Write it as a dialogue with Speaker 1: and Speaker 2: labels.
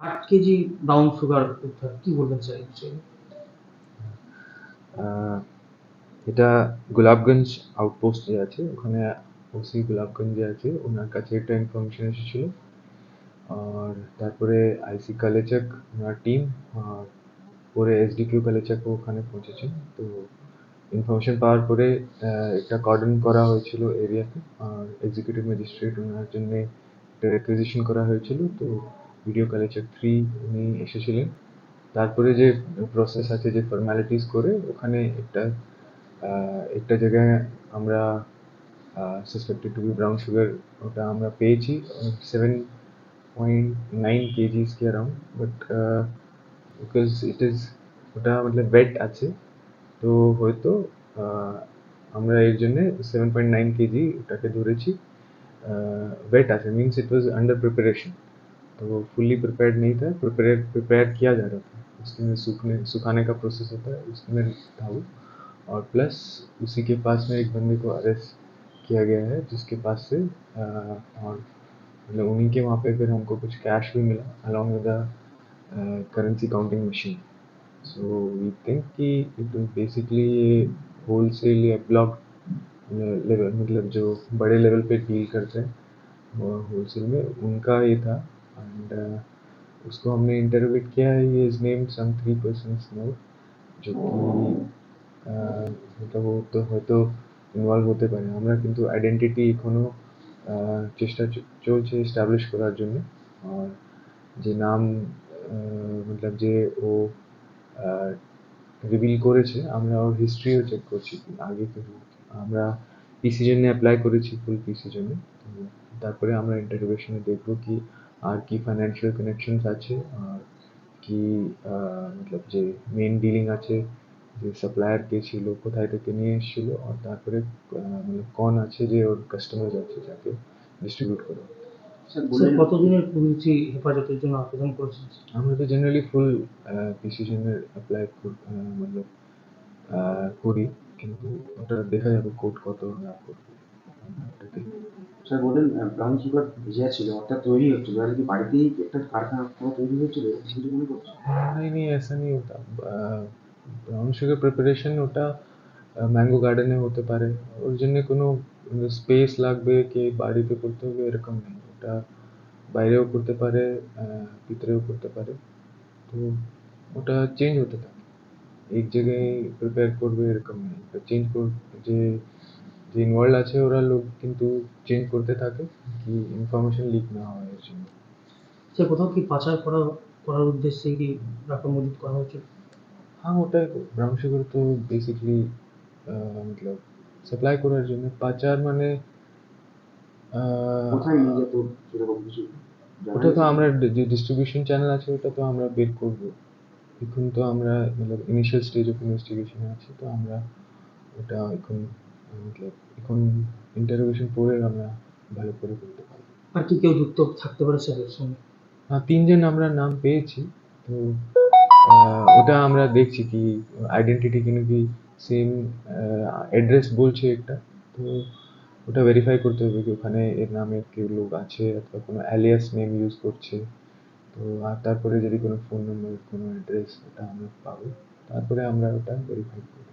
Speaker 1: আট KG brown sugar উদ্ধার, কি বলবেন স্যার
Speaker 2: এটা গোলাপগঞ্জ আউটপোস্ট আছে, ওখানে ওসি গোলাপগঞ্জে আছে, ওনার কাছে একটা ইনফরমেশন এসেছিল। আর তারপরে আইসি কালেচাক ওনার টিম আর পরে এসডিকিউ কালেচাকও ওখানে পৌঁছেছে। তো ইনফরমেশন পাওয়ার পরে একটা কর্ডন করা হয়েছিল এরিয়াতে আর এক্সিকিউটিভ ম্যাজিস্ট্রেট ওনার জন্য একটা রেকুইজিশন করা হয়েছিল। তো ভিডিও কালেকচার থ্রি উনি এসেছিলেন। তারপরে যে প্রসেস আছে, যে ফর্ম্যালিটিস করে, ওখানে একটা একটা জায়গায় আমরা suspected to be brown sugar ওটা আমরা পেয়েছি seven point nine kgs K around but because it is ওটা মানে বেড আছে, তো হয়তো আমরা এর জন্যে সেভেন পয়েন্ট নাইন কেজি ওটাকে ধরেছি ওয়েট আছে means it was under preparation तो वो फुल्ली प्रिपेयर्ड नहीं था प्रिपेयर प्रिपेयर किया जा रहा था। उसमें सूखने सुखाने का प्रोसेस होता है उसमें था वो। और प्लस उसी के पास में एक बंदे को अरेस्ट किया गया है जिसके पास से अ, और मतलब उन्हीं के वहाँ पे फिर हमको कुछ कैश भी मिला along with currency counting machine so we think कि इट बेसिकली ये होल सेल या ब्लॉक लेवल मतलब जो बड़े लेवल पे डील करते हैं होल सेल में उनका ये था एंड उसको हमने इंटरव्यूट किया है ये is name some three person now जो कि আহ, मतलब ও তো হয়তো ইনভলভ হতে পারে আমরা কিন্তু আইডেন্টিটি এখনো আহ, চেষ্টা চ- চলছে এস্টাবলিশ করার জন্য আর যে নাম আহ, মতলব যে ও রিভিল করেছে আমরা ওর হিস্ট্রিও চেক করছি আগে থেকে আমরা পিসি জন্য অ্যাপ্লাই করেছি ফুল পিসি জন্য তো তারপরে আমরা ইন্টারভিউশনে দেখবো কি আর কি ফাইন্যান্সিয়াল কানেকশনস আছে আর কি আহ, মতলব যে মেন ডিলিং আছে যে সাপ্লায়ার কে ছিল কোথায় থেকে নিয়ে এসেছিল আর তারপরে মতলব কোন আছে যে ওর কাস্টমার আছে যাকে ডিস্ট্রিবিউট করা।
Speaker 1: কতদিনের পুলিশি হেফাজতের জন্য আবেদন করেছেন?
Speaker 2: আমরা তো জেনারেলি ফুল ডিসিশনের অ্যাপ্লাই মতলব আহ, করি কিন্তু ওটা দেখা যাবে কোর্ট কত না করবে
Speaker 3: স্যার বললেন ব্রাউন সুগার ভেজা ছিল অর্থাৎ তৈরি হচ্ছিল আর কি বাড়িতেই একটা কারখানা পুরো তৈরি হচ্ছিল সেটা মনে করছে
Speaker 2: नहीं नहीं ऐसा नहीं होता ব্রাউন সুগার প্রিপারেশন ওটা ম্যাঙ্গো গার্ডেনে হতে পারে ওর জন্য কোনো স্পেস লাগবে কি বাড়িতে করতে হবে এরকম নেই ওটা বাইরেও করতে পারে আহ, ভিতরেও করতে পারে তো ওটা চেঞ্জ হতে থাকে এক জায়গায় প্রিপেয়ার করবে এরকম নেই ওটা চেঞ্জ কর যে যে ইনভলভ আছে ওরা লোক কিন্তু চেঞ্জ করতে থাকে কি ইনফরমেশন লিক না হয় এর জন্য।
Speaker 1: সে কোথাও কি পাচার করা করার উদ্দেশ্যে কি রকম মজুদ করা
Speaker 2: হচ্ছে হ্যাঁ ওটাই ব্রাহ্মশুগর তো বেসিকলি মতলব সাপ্লাই করার জন্য। পাচার মানে
Speaker 3: কোথায় নিয়ে যেত সেরকম কিছু
Speaker 2: ওটা তো আমরা যে ডিস্ট্রিবিউশন চ্যানেল আছে ওটা তো আমরা বের করব। এখন তো আমরা মতলব ইনিশিয়াল স্টেজ অফ ইনভেস্টিগেশন আছে তো আমরা ওটা এখন এখন ইন্টারোগেশন আমরা ভালো করে করতে
Speaker 1: আর কি কেউ যুক্ত থাকতে পারে স্যারের সঙ্গে?
Speaker 2: হ্যাঁ তিনজন আমরা নাম পেয়েছি তো ওটা আমরা দেখছি কি আইডেন্টিটি কিন্তু কি সেম অ্যাড্রেস বলছে একটা তো ওটা ভেরিফাই করতে হবে কি ওখানে এর নামে কেউ লোক আছে অথবা কোনো অ্যালিয়াস নেম ইউজ করছে। তো আর তারপরে যদি কোনো ফোন নম্বর কোনো অ্যাড্রেস ওটা আমরা পাবো তারপরে আমরা ওটা ভেরিফাই করব।